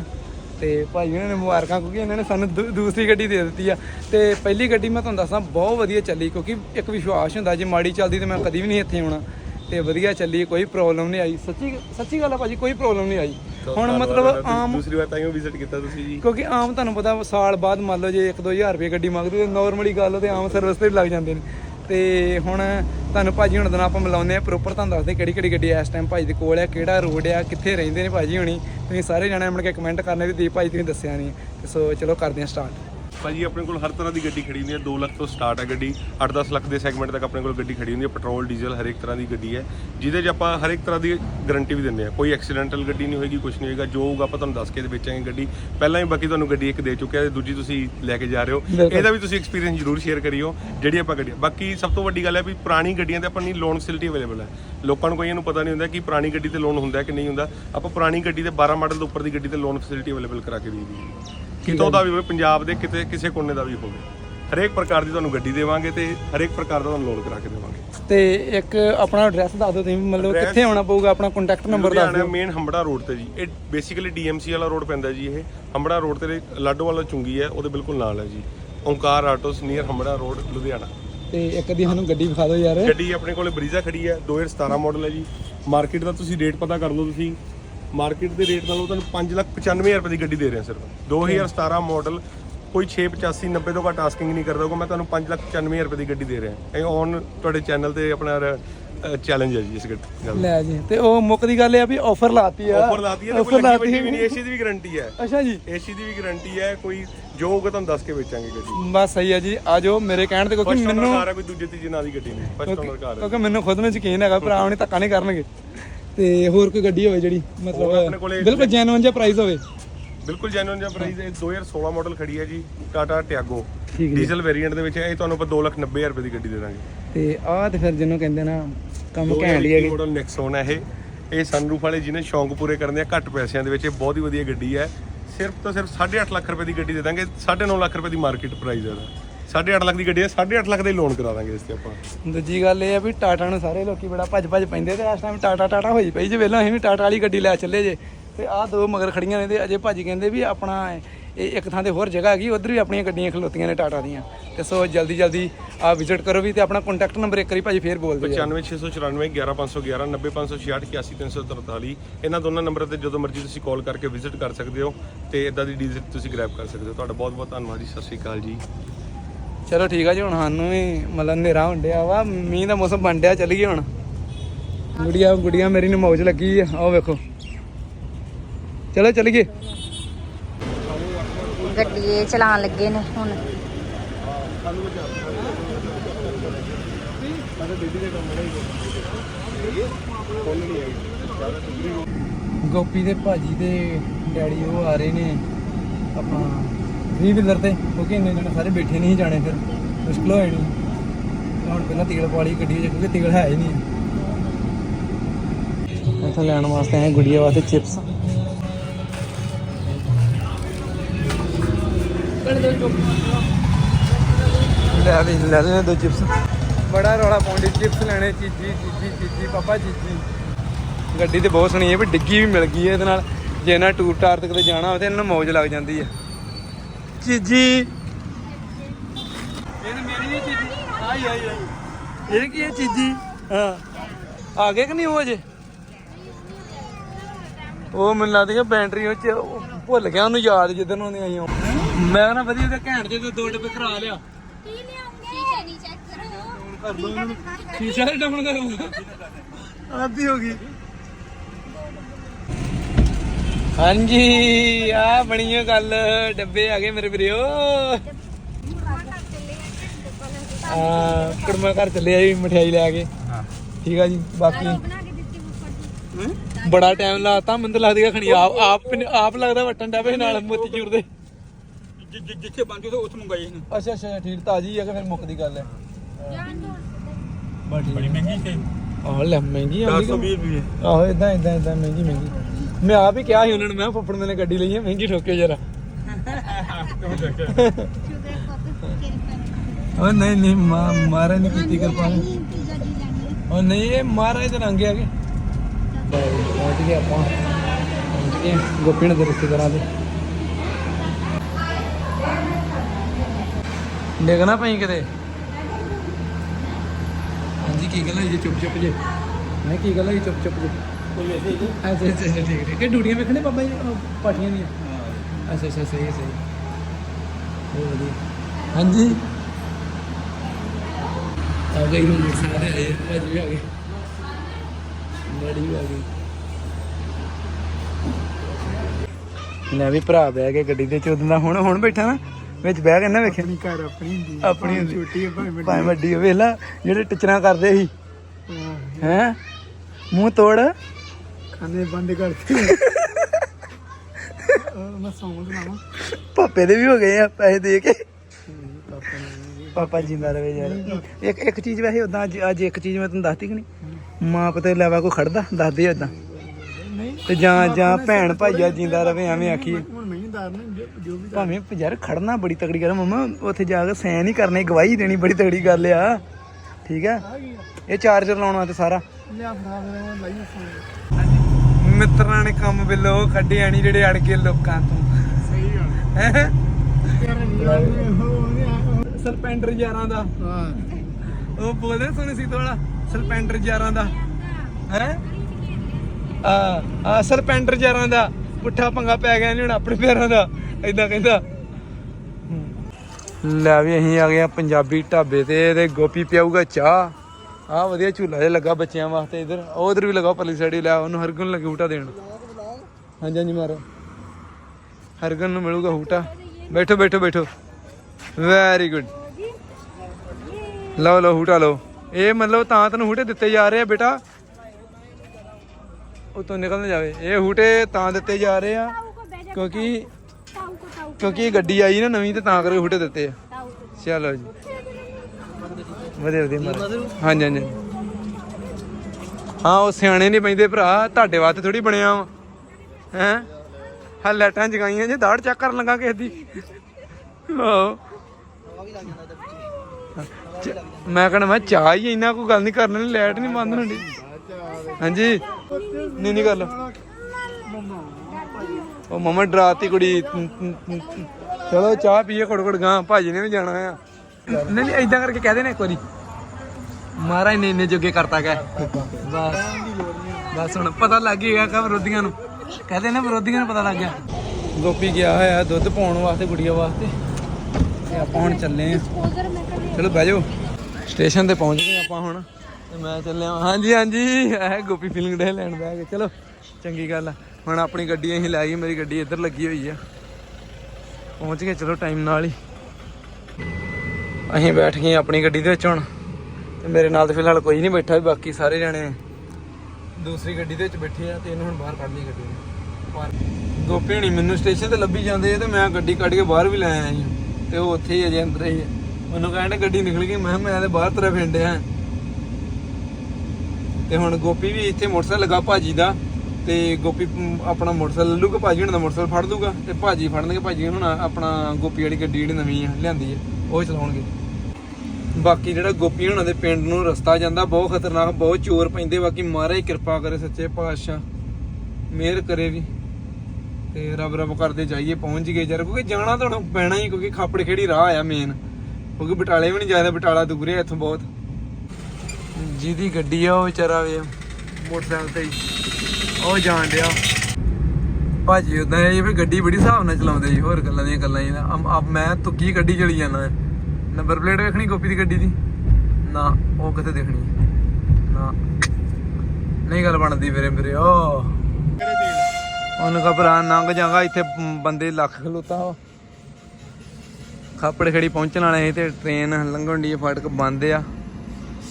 ਤੇ ਭਾਈ ਉਹਨਾਂ ਨੇ ਮੁਬਾਰਕਾਂ, ਕਿਉਂਕਿ ਇਹਨਾਂ ਨੇ ਸਾਨੂੰ ਦੂ- ਦੂਸਰੀ ਗੱਡੀ ਦੇ ਦਿੱਤੀ ਆ। ਤੇ ਪਹਿਲੀ ਗੱਡੀ ਮੈਂ ਤੁਹਾਨੂੰ ਦੱਸਾਂ, ਬਹੁਤ ਵਧੀਆ ਚੱਲੀ, ਕਿਉਂਕਿ ਇੱਕ ਵਿਸ਼ਵਾਸ ਹੁੰਦਾ, ਜੇ ਮਾੜੀ ਚੱਲਦੀ ਤੇ ਮੈਂ ਕਦੀ ਵੀ ਨਹੀਂ ਇੱਥੇ ਆਉਣਾ। ਤੇ ਵਧੀਆ ਚੱਲੀ ਕੋਈ ਪ੍ਰੋਬਲਮ ਨਹੀਂ ਆਈ। ਸੱਚੀ ਸੱਚੀ ਗੱਲ ਆ ਭਾਜੀ ਕੋਈ ਪ੍ਰੋਬਲਮ ਨਹੀਂ ਆਈ। ਹੁਣ ਮਤਲਬ ਆਮ ਦੂਸਰੀ ਵਾਰ ਤਾਈਓ ਵਿਜ਼ਿਟ ਕੀਤਾ ਤੁਸੀਂ ਜੀ। ਕਿਉਂਕਿ ਆਮ ਤੁਹਾਨੂੰ ਪਤਾ ਸਾਲ ਬਾਅਦ ਮੰਨ ਲਓ ਜੇ 1-2000 ਰੁਪਏ ਗੱਡੀ ਮੰਗਦੇ ਤੇ ਨਾਰਮਲੀ ਗੱਲ ਤੇ ਆਮ ਸਰਵਿਸ ਤੇ ਲੱਗ ਜਾਂਦੇ ਨੇ। ਤੇ ਹੁਣ ਤੁਹਾਨੂੰ ਭਾਜੀ ਹੁਣ ਦਿਨ ਆਪਾਂ ਮਿਲਾਉਂਦੇ ਆ ਪ੍ਰੋਪਰ ਤੁਹਾਨੂੰ ਦੱਸਦੇ ਕਿਹੜੀ ਕਿਹੜੀ ਗੱਡੀ ਇਸ ਟਾਈਮ ਭਾਜੀ ਦੇ ਕੋਲ ਆ ਕਿਹੜਾ ਰੋਡ ਆ ਕਿੱਥੇ ਰਹਿੰਦੇ ਨੇ ਭਾਜੀ ਹੁਣੀ। ਤੁਸੀਂ ਸਾਰੇ ਜਣੇ ਮਿਲ ਕੇ ਕਮੈਂਟ ਕਰਨੇ ਵੀ ਦੀਪ ਭਾਜੀ ਤੁਸੀਂ ਦੱਸਿਆ ਨਹੀਂ। ਤੇ ਸੋ ਚਲੋ ਕਰਦੇ ਹਾਂ ਸਟਾਰਟ ਭਾਜੀ ਆਪਣੇ ਕੋਲ ਹਰ ਤਰ੍ਹਾਂ ਦੀ ਗੱਡੀ ਖੜੀ ਹੁੰਦੀ ਹੈ। 2 ਲੱਖ ਤੋਂ ਸਟਾਰਟ ਹੈ ਗੱਡੀ। 8-10 ਲੱਖ ਦੇ ਸੈਗਮੈਂਟ ਤੱਕ ਆਪਣੇ ਕੋਲ ਗੱਡੀ ਖੜੀ ਹੁੰਦੀ ਹੈ। ਪੈਟਰੋਲ ਡੀਜ਼ਲ ਹਰ ਇੱਕ ਤਰ੍ਹਾਂ ਦੀ ਗੱਡੀ ਹੈ ਜਿਹਦੇ 'ਚ ਆਪਾਂ ਹਰ ਇੱਕ ਤਰ੍ਹਾਂ ਦੀ ਗਾਰੰਟੀ ਵੀ ਦਿੰਦੇ ਆ ਕੋਈ ਐਕਸੀਡੈਂਟਲ ਗੱਡੀ ਨਹੀਂ ਹੋਏਗੀ ਕੁਝ ਨਹੀਂ ਹੋਏਗਾ। ਜੋ ਹੋਊਗਾ ਆਪਾਂ ਤੁਹਾਨੂੰ ਦੱਸ ਕੇ ਤੇ ਵੇਚਾਂਗੇ ਗੱਡੀ। ਪਹਿਲਾਂ ਹੀ ਬਾਕੀ ਤੁਹਾਨੂੰ ਗੱਡੀ ਇੱਕ ਦੇ ਚੁੱਕਿਆ ਤੇ ਦੂਜੀ ਤੁਸੀਂ ਲੈ ਕੇ ਜਾ ਰਹੇ ਹੋ। ਇਹਦਾ ਵੀ ਤੁਸੀਂ ਐਕਸਪੀਰੀਅੰਸ ਜ਼ਰੂਰ ਸ਼ੇਅਰ ਕਰਿਓ ਜਿਹੜੀ ਆਪਾਂ ਗੱਡੀ ਬਾਕੀ ਸਭ ਤੋਂ ਵੱਡੀ ਗੱਲ ਹੈ ਵੀ ਪੁਰਾਣੀ ਗੱਡੀਆਂ ਤੇ ਆਪਾਂ ਨਹੀਂ ਲੋਨ ਫੈਸਿਲਿਟੀ ਅਵੇਲੇਬਲ ਹੈ। ਲੋਕਾਂ ਨੂੰ ਕਈਆਂ ਨੂੰ ਪਤਾ ਨਹੀਂ ਹੁੰਦਾ ਕਿ ਪੁਰਾਣੀ ਗੱਡੀ ਤੇ ਲੋਨ ਹੁੰਦਾ ਕਿ ਨਹੀਂ ਹੁੰਦਾ। ਆਪਾਂ ਪੁਰਾਣੀ ਗੱਡੀ ਤੇ 12 ਮਾਡਲ ਤੋਂ ਉੱਪਰ ਦੀ ਗੱਡੀ ਤੇ ਲੋਨ ਫੈਸਿਲਿਟੀ ਅਵੇਲੇਬਲ ਕਰਾ ਕੇ ਦੇਈਦੀ ਹੈ ਕਿਤੋਂ ਦਾ ਵੀ ਹੋਵੇ ਪੰਜਾਬ ਦੇ ਕਿਤੇ ਕਿਸੇ ਕੋਨੇ ਦਾ ਵੀ ਹੋਵੇ। ਹਰੇਕ ਪ੍ਰਕਾਰ ਦੀ ਤੁਹਾਨੂੰ ਗੱਡੀ ਦੇਵਾਂਗੇ ਤੇ ਹਰੇਕ ਪ੍ਰਕਾਰ ਦਾ ਤੁਹਾਨੂੰ ਲੋਨ ਕਰਾ ਕੇ ਦੇਵਾਂਗੇ। ਤੇ ਇੱਕ ਆਪਣਾ ਐਡਰੈਸ ਦੱਸ ਦਿਓ ਤੁਸੀਂ ਮਤਲਬ Address- ਕਿੱਥੇ ਆਉਣਾ ਪਊਗਾ ਆਪਣਾ ਕੰਟੈਕਟ ਨੰਬਰ ਦੱਸ ਲੁਧਿਆਣਾ ਦਿਓ। ਮੇਨ ਹੰਬੜਾ ਰੋਡ ਤੇ ਜੀ। ਇਹ ਬੇਸਿਕਲੀ ਡੀਐਮਸੀ ਵਾਲਾ ਰੋਡ ਪੈਂਦਾ ਜੀ ਇਹ। ਹੰਬੜਾ ਰੋਡ ਤੇ ਲਾਡੋ ਵਾਲਾ ਚੁੰਗੀ ਹੈ ਉਹਦੇ ਬਿਲਕੁਲ ਨਾਲ ਹੈ ਜੀ। Onkar autos near Hambran road Ludhiana. ਤੇ ਇੱਕ ਦੀ ਸਾਨੂੰ ਗੱਡੀ ਵਿਖਾ ਦਿਓ ਯਾਰ। ਗੱਡੀ ਆਪਣੇ ਕੋਲੇ ਬਰੀਜ਼ਾ ਖੜੀ ਹੈ 2017 ਮਾਡਲ ਹੈ ਜੀ। ਮਾਰਕੀਟ ਦਾ ਤੁਸੀਂ ਰੇਟ ਪਤਾ ਕਰ ਲਓ ਤੁਸੀਂ। ਮਾਰਕੀਟ ਦੇ ਰੇਟ ਨਾਲੋਂ ਤੁਹਾਨੂੰ 595000 ਰੁਪਏ ਦੀ ਗੱਡੀ ਦੇ ਰਹੇ ਹਾਂ। ਸਿਰਫ 2017 ਮਾਡਲ ਕੋਈ 685 90 ਤੋਂ ਘੱਟ ਆਸਕਿੰਗ ਨਹੀਂ ਕਰਦਾ ਹੋਊਗਾ ਮੈਂ ਤੁਹਾਨੂੰ 595000 ਰੁਪਏ ਦੀ ਗੱਡੀ ਦੇ ਰਿਹਾ। ਇਹ ਔਨ ਤੁਹਾਡੇ ਚੈਨਲ ਤੇ ਆਪਣਾ ਚੈਲੰਜ ਹੈ ਜੀ ਇਸ ਗੱਡੀ ਗੱਲ। ਲੈ ਜੀ ਤੇ ਉਹ ਮੁੱਕ ਦੀ ਗੱਲ ਇਹ ਆ ਵੀ ਆਫਰ ਲਾਤੀ ਆ। ਆਫਰ ਲਾਤੀ ਹੈ ਕੋਈ ਲਾਤੀ ਲੱਗੀ ਵੀ ਨਹੀਂ ਏਸੀ ਦੀ ਵੀ ਗਾਰੰਟੀ ਹੈ। ਅੱਛਾ ਜੀ। ਏਸੀ ਦੀ ਵੀ ਗਾਰੰਟੀ ਹੈ ਕੋਈ ਜੋ ਹੋਊਗਾ ਤੁਹਾਨੂੰ ਦੱਸ ਕੇ ਵੇਚਾਂਗੇ ਗੱਡੀ। ਬਸ ਸਹੀ ਹੈ ਜੀ ਆ ਜਾਓ ਮੇਰੇ ਕਹਿਣ ਤੇ ਕਿਉਂਕਿ ਮੈਨੂੰ ਹੈ ਕੋਈ ਦੂਜੇ ਤੀਜੇ ਨਾਂ ਦੀ ਗੱਡੀ ਨਹੀਂ ਫਸਟ ਓਨਰ ਕਾਰ ਕਿਉਂਕਿ ਮੈਨੂੰ ਖੁਦ ਨੂੰ ਯਕੀਨ ਹੈਗਾ ਭਰਾ ਉਹਨੇ ਧੱਕਾ ਨਹੀਂ ਕਰਨਗੇ। ਤੇ ਹੋਰ ਕੋਈ ਗੱਡੀ ਹੋਵੇ ਜਿਹੜੀ ਹੋਰ ਆਪਣੇ ਮਤਲਬ ਕੋਲੇ- ਬਿਲਕੁਲ ਜੈਨੂਇਨ ਜਿਹਾ ਪ੍ਰਾਈਸ ਹੋਵੇ। ਬਿਲਕੁਲ ਜੈਨੂਇਨ ਜਿਹਾ ਪ੍ਰਾਈਸ ਹੈ 2016 ਮਾਡਲ ਖੜੀ ਹੈ ਜੀ ਟਾਟਾ ਟਿਆਗੋ ਠੀਕ ਡੀਜ਼ਲ ਵੇਰੀਐਂਟ ਦੇ ਵਿੱਚ ਹੈ ਇਹ ਤੁਹਾਨੂੰ ਆਪਾਂ 2,90,000 ਰੁਪਏ ਦੀ ਗੱਡੀ ਦੇ ਦਾਂਗੇ। ਤੇ ਆਹ ਤੇ ਫਿਰ ਜਿਹਨੂੰ ਕਹਿੰਦੇ ਨਾ ਕੰਮ ਘੈਂਟ ਹੀ ਹੈਗੇ। ਮਾਡਲ ਨੈਕਸੋਨ ਹੈ ਇਹ। ਇਹ ਸਨਰੂਫ ਵਾਲੇ ਜਿਹਨੇ ਸ਼ੌਂਕ ਪੂਰੇ ਕਰਨੇ ਆ ਘੱਟ ਪੈਸਿਆਂ ਦੇ ਵਿੱਚ ਇਹ ਬਹੁਤ ਹੀ ਵਧੀਆ ਗੱਡੀ ਹੈ। ਸਿਰਫ ਤੋਂ ਸਿਰਫ 8.5 ਲੱਖ ਰੁਪਏ ਦੀ ਗੱਡੀ ਦੇ ਦਾਂਗੇ 9.5 ਲੱਖ ਰੁਪਏ ਦੀ ਮਾਰਕੀਟ ਪ੍ਰਾਈਸ ਹੈ ਇਹਦਾ। 8.5 ਲੱਖ ਦੀ ਗੱਡੀ ਹੈ 8.5 ਲੱਖ ਦਾ ਲੋਨ ਕਰਾ ਦਾਂਗੇ ਇਸ ਤੇ ਆਪਾਂ। ਦੂਜੀ ਗੱਲ ਇਹ ਆ ਵੀ ਟਾਟਾ ਨੂੰ ਸਾਰੇ ਲੋਕੀ ਬੜਾ ਭੱਜ ਭੱਜ ਪੈਂਦੇ ਤੇ ਇਸ ਟਾਈਮ ਟਾਟਾ ਟਾਟਾ ਹੋਈ ਪਈ ਜੇ ਵੇਲਾਂ ਅਸੀਂ ਵੀ ਟਾਟਾ ਵਾਲੀ ਗੱਡੀ ਲੈ ਚੱਲੇ ਜੇ। ਤੇ ਆਹ ਦੋ ਮਗਰ ਖੜੀਆਂ ਨੇ ਤੇ ਅਜੇ ਭਾਜੀ ਕਹਿੰਦੇ ਵੀ ਆਪਣਾ ਇਹ ਇੱਕ ਥਾਂ ਤੇ ਹੋਰ ਜਗ੍ਹਾ ਹੈਗੀ ਉਧਰ ਵੀ ਆਪਣੀਆਂ ਗੱਡੀਆਂ ਖਲੋਤੀਆਂ ਨੇ ਟਾਟਾ ਦੀਆਂ। ਤੇ ਸੋ ਜਲਦੀ ਜਲਦੀ ਆ ਵਿਜ਼ਿਟ ਕਰੋ ਵੀ ਤੇ ਆਪਣਾ ਕੰਟੈਕਟ ਨੰਬਰ ਇੱਕ ਵਾਰੀ ਭਾਜੀ ਫੇਰ ਬੋਲ ਦਿਓ। 95694 11511 90566 81343 ਇਹਨਾਂ ਦੋਨਾਂ ਨੰਬਰਾਂ ਤੇ ਜਦੋਂ ਮਰਜ਼ੀ ਤੁਸੀਂ ਕਾਲ ਕਰਕੇ ਵਿਜ਼ਿਟ ਕਰ ਸਕਦੇ ਹੋ ਤੇ ਇਦਾਂ ਦੀ ਡੀਲ ਤੁਸੀਂ ਗ੍ਰੈਬ ਕਰ ਸਕਦੇ ਹੋ। ਤੁਹਾਡਾ ਬਹੁਤ ਬਹੁਤ ਧੰਨਵਾਦ ਜੀ ਸਤਿ ਸ਼੍ਰੀ ਅਕਾਲ ਜੀ। ਚਲੋ ਠੀਕ ਆ ਜੀ ਹੁਣ ਸਾਨੂੰ ਵੀ ਮਤਲਬ ਹਨੇਰਾ ਹੋਣ ਡਿਆ ਵਾ ਮੀਂਹ ਦਾ ਮੌਸਮ ਬਣ ਡਿਆ ਚੱਲੀਏ ਹੁਣ। ਗੁੜੀਆ ਗੁੜੀਆ ਮੇਰੀ ਨੂੰ ਮੌਜ ਲੱਗੀ ਆ ਆਓ ਵੇਖੋ। ਚਲੋ ਚੱਲੀਏ ਗੱਡੀ ਇਹ ਚਲਾਉਣ ਲੱਗੇ ਨੇ ਹੁਣ। ਗੋਪੀ ਦੇ ਭਾਜੀ ਦੇ ਡੈਡੀ ਉਹ ਆ ਰਹੇ ਨੇ ਆਪਣਾ ਥ੍ਰੀ ਵੀਲਰ ਤੇ ਕਿਉਂਕਿ ਇੰਨੇ ਜਣੇ ਸਾਰੇ ਬੈਠੇ ਨਹੀਂ ਜਾਣੇ ਫਿਰ, ਮੁਸ਼ਕਲ ਹੋ ਜਾਣੀ। ਹੁਣ ਪਹਿਲਾਂ ਤੇਲ ਪਾ ਲਈ ਗੱਡੀ 'ਚ, ਕਿਉਂਕਿ ਤੇਲ ਹੈ ਹੀ ਨਹੀਂ। ਇੱਥੇ ਲੈਣ ਵਾਸਤੇ ਆਏ ਗੁੜੀਆ ਵਾਸਤੇ ਚਿਪਸ। ਲੈ ਵੀ, ਲੈ ਲੈ ਦੋ ਚਿਪਸ। ਬੜਾ ਰੌਲਾ ਪਾਉਂਦੀ ਚਿਪਸ ਲੈਣੇ, ਚੀਜੀ ਚੀਜੀ ਚੀਜੀ, ਪਾਪਾ ਚੀਜੀ। ਗੱਡੀ ਤੇ ਬਹੁਤ ਸੋਹਣੀ ਹੈ, ਵੀ ਡਿੱਗੀ ਵੀ ਮਿਲ ਗਈ ਹੈ ਇਹਦੇ ਨਾਲ। ਜੇ ਇਹਨਾਂ ਟੂਰ ਟਾਰ ਤੇ ਕਿਤੇ ਜਾਣਾ ਹੋਵੇ ਤੇ ਇਹਨਾਂ ਨੂੰ ਮੌਜ ਲੱਗ ਜਾਂਦੀ ਹੈ। ਚੀਜੀ। ਇਹ ਮੇਰੀ ਹੈ ਚੀਜੀ। ਆਈ ਆਈ ਆਈ। ਇਹ ਕੀ ਹੈ ਚੀਜੀ? ਹਾਂ। ਆ ਗਏ ਕਿ ਨਹੀਂ ਉਹ ਅਜੇ? ਉਹ ਮੈਨੂੰ ਲੱਗਦਾ ਕਿ ਬੈਟਰੀ ਉਹ ਚ ਭੁੱਲ ਗਿਆ ਉਹਨੂੰ ਯਾਦ ਜਿੱਦਣ ਨੂੰ ਆਈ ਹਾਂ ਮੈਂ ਨਾ ਵਧੀਆ ਤੇ ਘੈਂਟ ਜੇ ਦੋ ਡੱਬੇ ਕਰਾ ਲਿਆ। ਕੀ ਲਿਆਉਂਗੇ? ਨਹੀਂ ਚੈੱਕ ਕਰੋ ਕਰ ਦੋ ਇਹਨੂੰ ਸ਼ੀਸ਼ਾ ਦੇ ਡਮਣ ਦਾ ਆਦੀ ਹੋ ਗਈ। ਹਾਂਜੀ ਆ ਬਣੀ ਓ ਗੱਲ ਡੱਬੇ ਆ ਗਏ ਮੇਰੇ ਵੀਰੋ ਆ ਕੁੜਮਾ ਘਰ ਚੱਲੇ ਆ ਜੀ ਮਠਿਆਈ ਲੈ ਕੇ। ਠੀਕ ਆ ਜੀ ਬਾਕੀ ਬਣਾ ਕੇ ਦਿੱਤੀ ਬੁੱਫਰ ਦੀ ਬੜਾ ਟਾਈਮ ਲਾਤਾ ਮੈਨੂੰ ਤਾਂ ਲੱਗਦਾ ਖਣੀ ਆਪ ਆਪ ਆਪ ਲੱਗਦਾ ਵਟਣ ਡੱਬੇ ਨਾਲ ਮੋਤੀ ਚੂਰ ਦੇ। ਜਿੱਥੇ ਬਣ ਜੂ ਉੱਥੇ ਮੰਗਾਈ ਇਹਨੂੰ ਅੱਛਾ ਅੱਛਾ ਠੀਕ ਤਾਜੀ ਆ ਕਿ ਫਿਰ ਮੁੱਕਦੀ ਗੱਲ ਹੈ ਦੋ ਬੜੀ ਮਹਿੰਗੀ ਸੀ। ਆਹ ਲੈ ਮਹਿੰਗੀ 420 ਰੁਪਏ। ਆਹੋ ਇਦਾਂ ਇਦਾਂ ਇਦਾਂ ਮਹਿੰਗੀ ਮਹਿੰਗੀ। ਮੈਂ ਆਪ ਹੀ ਕਿਹਾ ਸੀ ਉਹਨਾਂ ਨੂੰ ਮੈਂ ਕਿਹਾ, ਫੁੱਫੜ ਮੈਨੇ ਗੱਡੀ ਲਈ ਹੈ ਮਹਿੰਗੀ ਠੋਕੇ ਜਰਾ। ਉਹ ਨਹੀਂ ਨਹੀਂ ਮਾਂ ਮਾਰਾ ਨਹੀਂ ਕੀਤੀ ਕਿਰਪਾ ਨੂੰ। ਉਹ ਨਹੀਂ ਇਹ ਮਹਾਰਾਜ ਦੇ ਰੰਗ ਹੈਗੇ ਪਹੁੰਚ ਗਏ ਆਪਾਂ। ਪਹੁੰਚ ਗਏ ਗੋਪੀਨ ਦੇ ਰਿਸ਼ਤੇਦਾਰਾਂ ਦੇ। ਡਿੱਗਣਾ ਪਈ ਕਿਤੇ? ਹਾਂਜੀ ਕੀ ਗੱਲ ਹੈ ਜੀ ਚੁੱਪ ਚੁੱਪ ਜੇ? ਮੈਂ ਕੀ ਗੱਲ ਹੈ ਜੀ ਚੁੱਪ ਚੁੱਪ ਜੇ? ਅੱਛਾ ਅੱਛਾ ਅੱਛਾ, ਠੀਕ ਹੈ ਕਿ ਡਿਊਟੀਆਂ ਵੇਖਣੇ ਬਾਬਾ ਜੀ ਉਹ ਪਾਠੀਆਂ ਦੀਆਂ? ਅੱਛਾ ਅੱਛਾ ਸਹੀ ਹੈ, ਸਹੀ ਹੈ। ਬਹੁਤ ਵਧੀਆ। ਹਾਂਜੀ? ਆ ਗਈ ਹੁਣ ਸਾਰੇ ਆਏ ਭਾਜੀ ਵੀ ਆ ਗਏ। ਬੜੀ ਵੀ ਆ ਗਈ। ਲੈ ਵੀ ਭਰਾ ਬਹਿ ਕੇ ਗੱਡੀ ਦੇ ਚੋਦ ਹੁਣ ਹੁਣ ਬੈਠਾ ਨਾ ਵਿੱਚ ਬਹਿ ਕੇ ਨਾ ਵੇਖਿਆ। ਆਪਣੀ ਘਰ ਆਪਣੀ ਹੁੰਦੀ ਆਪਣੀ ਹੁੰਦੀ। ਛੋਟੀ ਹੈ ਭਾਵੇਂ ਭਾਵੇਂ ਵੱਡੀ ਹੋਵੇ ਲਾ ਜਿਹੜੇ ਟਿਚਰਾਂ ਕਰਦੇ ਸੀ। ਹੈ? ਮੂੰਹ ਤੋੜ। ਖਾਣੇ ਬੰਦ ਕਰਤੇ ਮੈਂ ਸੌਂ ਸੁਣਾਵਾਂ ਪਾਪੇ ਦੇ ਵੀ ਹੋ ਗਏ ਆ ਪੈਸੇ ਦੇ ਕੇ। ਪਾਪਾ ਜਿੰਦਾ ਰਵੇ ਯਾਰ। ਇੱਕ ਇੱਕ ਚੀਜ਼ ਵੈਸੇ ਉਦਾਂ ਅੱਜ ਅੱਜ ਇੱਕ ਚੀਜ਼ ਮੈਂ ਤੁਹਾਨੂੰ ਦੱਸਤੀ ਕਿ ਨਹੀਂ? ਮਾਂ ਪਤੇ ਲੈਵਾ ਕੋ ਖੜਦਾ? ਦੱਸਦੇ ਉਦਾਂ ਤੇ ਜਾਂ ਜਾਂ ਭੈਣ ਭਾਈਆ ਜਿੰਦਾ ਰਵੇ ਐਵੇਂ ਵੀ ਭਾਵੇਂ ਯਾਰ ਖੜਨਾ ਬੜੀ ਤਗੜੀ ਗੱਲ। ਮੰਮਾ ਉੱਥੇ ਜਾ ਕੇ ਸੈਨ ਹੀ ਕਰਨੇ ਗਵਾਹੀ ਦੇਣੀ ਬੜੀ ਤਗੜੀ ਗੱਲ ਆ। ਠੀਕ ਆ? ਇਹ ਚਾਰਜਰ ਲਾਉਣਾ ਤੇ ਸਾਰਾ। ਲਿਆ ਫੜਾ ਦੇ ਲਾਈ ਮਿੱਤਰਾਂ ਨੇ ਕੰਮ ਬਿੱਲੋ ਕੱਢਿਆ ਨਹੀਂ ਜਿਹੜੇ ਅੜ ਗਏ ਲੋਕਾਂ ਤੋਂ। ਸਹੀ ਗੱਲ। ਹੈ? ਸਰਪੈਂਡਰ ਯਾਰਾਂ ਦਾ। ਹਾਂ। ਉਹ ਬੋਲਦੇ ਸੁਣੀ ਸੀ ਤੋਲਾ ਸਰਪੈਂਡਰ ਯਾਰਾਂ ਦਾ। ਹੈ? ਆ ਆ ਸਰਪੈਂਡਰ ਯਾਰਾਂ ਦਾ। ਪੁੱਠਾ ਪੰਗਾ ਪੈ ਗਿਆ ਨਹੀਂ ਹੁਣ ਆਪਣੇ ਪੈਰਾਂ ਦਾ। ਇਦਾਂ ਕਹਿੰਦਾ। ਲੈ ਵੀ ਅਸੀਂ ਆ ਗਏ ਆ ਪੰਜਾਬੀ ਢਾਬੇ ਤੇ ਤੇ ਗੋਪੀ ਪਿਆਊਗਾ ਚਾਹ। ਆ ਵਧੀਆ ਝੂਲਾ ਜਿਹਾ ਲੱਗਾ ਬੱਚਿਆਂ ਵਾਸਤੇ ਇਧਰ। ਉਹ ਉਧਰ ਵੀ ਲਗਾਓ, ਪਰਲੀ ਸਾਈਡ ਹੀ ਲੈ ਉਹਨੂੰ ਹਰਗੁਣ ਲੱਗੇ ਹੂਟਾ ਦੇਣ। ਹਾਂਜੀ ਹਾਂਜੀ ਮਾਰੋ। ਹਰਗੁਣ ਨੂੰ ਮਿਲੂਗਾ ਹੂਟਾ। ਬੈਠੋ ਬੈਠੋ ਬੈਠੋ। ਵੈਰੀ ਗੁੱਡ ਲਓ ਲਓ, ਹੂਟਾ ਲਓ। ਇਹ ਮਤਲਬ ਤਾਂ ਤੈਨੂੰ ਹੂਟੇ ਦਿੱਤੇ ਜਾ ਰਹੇ ਆ ਬੇਟਾ। ਉਹ ਨਿਕਲ ਨਾ ਜਾਵੇ। ਇਹ ਹੂਟੇ ਤਾਂ ਦਿੱਤੇ ਜਾ ਰਹੇ ਆ, ਕਿਉਂਕਿ ਕਿਉਂਕਿ ਇਹ ਗੱਡੀ ਆਈ ਨਾ ਨਵੀਂ ਤੇ ਤਾਂ ਕਰਕੇ ਹੂਟੇ ਦਿੱਤੇ ਆ। ਚਲੋ ਜੀ। ਵਧੀਆ ਵਧੀਆ ਮਾਰ ਹਾਂਜੀ ਹਾਂਜੀ। ਹਾਂ ਉਹ ਸਿਆਣੇ ਨਹੀਂ ਪੈਂਦੇ ਭਰਾ ਤੁਹਾਡੇ ਵਾਸਤੇ ਥੋੜੀ ਬਣਿਆ ਵਾ। ਹੈ? ਹਾਂ ਲੈਟਾਂ ਜਗਾਈਆਂ ਜੇ ਦਾੜ ਚੈੱਕ ਕਰਨ ਲੱਗਾ ਕਿਸੇ ਦੀ। ਲੋ ਮੈਂ ਕਹਿੰਦਾ ਮੈਂ ਚਾਹ ਹੀ ਇੰਨਾ ਕੋਈ ਗੱਲ ਨਹੀਂ ਕਰਨੀ ਲਾਈਟ ਨਹੀਂ ਬੰਦ ਹੁੰਦੀ ਹਾਂਜੀ। ਨਹੀਂ ਨਹੀਂ ਗੱਲ ਉਹ ਮਮਾ ਡਰਾਤੀ ਕੁੜੀ। ਚਲੋ ਚਾਹ ਪੀਏ ਘੁੜ ਘੁੜ ਗਾ। ਭਾਜੀ ਨੇ ਵੀ ਜਾਣਾ ਆ। ਨਹੀਂ ਨਹੀਂ ਇਦਾਂ ਕਰਕੇ ਕਹਿ ਦੇਣਾ ਇੱਕ ਵਾਰੀ। ਮਹਾਰਾਜ ਨੇ ਇੰਨੇ ਜੋਗੇ ਕਰਤਾ ਗਏ ਬਸ ਬਸ ਹੁਣ ਪਤਾ ਲੱਗ ਗਿਆ ਕਾ ਵਿਰੋਧੀਆਂ ਨੂੰ। ਕਹਦੇ ਨਾ ਵਿਰੋਧੀਆਂ ਨੂੰ ਪਤਾ ਲੱਗ ਗਿਆ। ਗੋਪੀ ਗਿਆ ਹੋਇਆ ਦੁੱਧ ਪਾਉਣ ਵਾਸਤੇ, ਗੁੜੀਆ ਵਾਸਤੇ। ਤੇ ਆਪਾਂ ਹੁਣ ਚੱਲੇ ਆ। ਚਲੋ ਬਹਿ ਜਾਓ। ਸਟੇਸ਼ਨ ਤੇ ਪਹੁੰਚ ਗਏ ਆਪਾਂ ਹੁਣ। ਤੇ ਮੈਂ ਚੱਲਿਆ ਹਾਂਜੀ ਹਾਂਜੀ, ਇਹ ਗੋਪੀ ਫੀਲਿੰਗ ਡੇ ਲੈਣ ਬਹਿ ਗਏ। ਚਲੋ, ਚੰਗੀ ਗੱਲ ਆ। ਹੁਣ ਆਪਣੀ ਗੱਡੀ ਅਸੀਂ ਲੈ ਗਏ ਮੇਰੀ ਗੱਡੀ ਇੱਧਰ ਲੱਗੀ ਹੋਈ ਆ। ਪਹੁੰਚ ਗਏ। ਚਲੋ, ਟਾਈਮ ਨਾਲ ਹੀ। ਅਸੀਂ ਬੈਠ ਗਏ ਆਪਣੀ ਗੱਡੀ ਦੇ ਵਿੱਚ ਹੁਣ। ਤੇ ਮੇਰੇ ਨਾਲ ਤੇ ਫਿਲਹਾਲ ਕੋਈ ਨਹੀਂ ਬੈਠਾ, ਬਾਕੀ ਸਾਰੇ ਜਣੇ ਦੂਸਰੀ ਗੱਡੀ ਦੇ ਵਿੱਚ ਬੈਠੇ ਆ ਤੇ ਇਹਨੂੰ ਹੁਣ ਬਾਹਰ ਕੱਢ ਲਈ ਗੱਡੀ ਨੂੰ। ਬਾਹਰ- ਗੋਪੀ ਹਣੀ ਮੈਨੂੰ ਸਟੇਸ਼ਨ ਤੇ ਲੱਭੀ ਜਾਂਦੇ ਆ ਤੇ ਮੈਂ ਗੱਡੀ ਕੱਢ ਕੇ ਬਾਹਰ ਵੀ ਲੈ ਆਇਆ ਜੀ ਤੇ ਉਹ ਉੱਥੇ ਹੀ ਅਜੇ ਅੰਦਰ ਹੀ ਆ। ਉਹਨੂੰ ਕਹਿੰਦੇ ਗੱਡੀ ਨਿਕਲ ਗਈ, ਮੈਂ ਕਿਹਾ ਮੈਂ ਤੇ ਬਾਹਰ ਤਰੇ ਫਿੰਡਿਆ ਤੇ ਹੁਣ ਗੋਪੀ ਵੀ ਇੱਥੇ ਮੋਟਰਸਾਈਕਲ ਲਗਾ ਭਾਜੀ ਦਾ ਤੇ ਗੋਪੀ ਆਪਣਾ ਮੋਟਰਸਾਈਕਲ ਲੱਲੂਗਾ, ਭਾਜੀ ਹੁਣ ਦਾ ਮੋਟਰਸਾਈਕਲ ਫੜ ਲੂਗਾ ਤੇ ਭਾਜੀ ਫੜਨਗੇ, ਭਾਜੀ ਹੁਣ ਆਪਣਾ ਗੋਪੀ ਵਾਲੀ ਗੱਡੀ ਜਿਹੜੀ ਨਵੀਂ ਆ, ਲਿਆਂਦੀ ਆ, ਉਹ ਚਲਾਉਣਗੇ। ਬਾਕੀ ਜਿਹੜਾ ਗੋਪੀ ਹੁਣਾਂ ਦੇ ਪਿੰਡ ਨੂੰ ਰਸਤਾ ਜਾਂਦਾ, ਬਹੁਤ ਖਤਰਨਾਕ, ਬਹੁਤ ਚੋਰ ਪੈਂਦੇ, ਬਾਕੀ ਮਹਾਰਾਜ ਕਿਰਪਾ ਕਰੇ ਸੱਚੇ ਪਾਤਸ਼ਾਹ। ਮਿਹਰ ਕਰੇ ਵੀ। ਤੇ ਰੱਬ ਰੱਬ ਕਰਦੇ ਜਾਈਏ, ਪਹੁੰਚ ਗਏ ਯਾਰ ਕਿਉਂਕਿ ਜਾਣਾ ਤਾਂ ਹੁਣ ਪੈਣਾ ਹੀ, ਕਿਉਂਕਿ ਖਾਪੜ ਖੇੜੀ ਰਾਹ ਆ ਮੇਨ ਕਿਉਂਕਿ ਬਟਾਲੇ ਵੀ ਨਹੀਂ ਜਾਂਦਾ, ਬਟਾਲਾ ਦੂਰ ਹੈ ਇੱਥੋਂ ਬਹੁਤ। ਜਿਹਦੀ ਗੱਡੀ ਆ, ਉਹ ਵਿਚਾਰਾ ਵੇ, ਮੋਟਰਸਾਈਕਲ ਤੇ ਉਹ ਜਾਣ ਡਿਆ। ਭਾਜੀ ਉਦਾਂ ਇਹ ਵੀ ਗੱਡੀ ਬੜੀ ਹਿਸਾਬ ਨਾਲ ਚਲਾਉਂਦੇ ਜੀ ਹੋਰ ਗੱਲਾਂ ਦੀਆਂ ਗੱਲਾਂ ਜੀ ਨਾ। ਮੈਂ ਤੁੱਕੀ ਗੱਡੀ ਚਲੀ ਜਾਂਦਾ। ਨੰਬਰ ਪਲੇਟ ਵੇਖਣੀ ਗੋਪੀ ਦੀ ਗੱਡੀ ਦੀ? ਨਾ, ਉਹ ਕਿੱਥੇ ਦੇਖਣੀ? ਨਾ। ਨਹੀਂ ਗੱਲ ਬਣਦੀ ਮੇਰੇ ਮੇਰੇ ਓ। ਉਹਨੂੰ ਕਹ ਨੰਗ ਜਾਗਾ, ਇੱਥੇ ਬੰਦੇ ਲੱਖ ਖਲੋਤਾ ਵਾ। ਖਾਪੜ ਖੜੀ ਪਹੁੰਚਣ ਵਾਲੇ ਸੀ ਤੇ ਟ੍ਰੇਨ ਲੰਘਣ ਦੀ ਫਾਟਕ ਬੰਦ ਆ।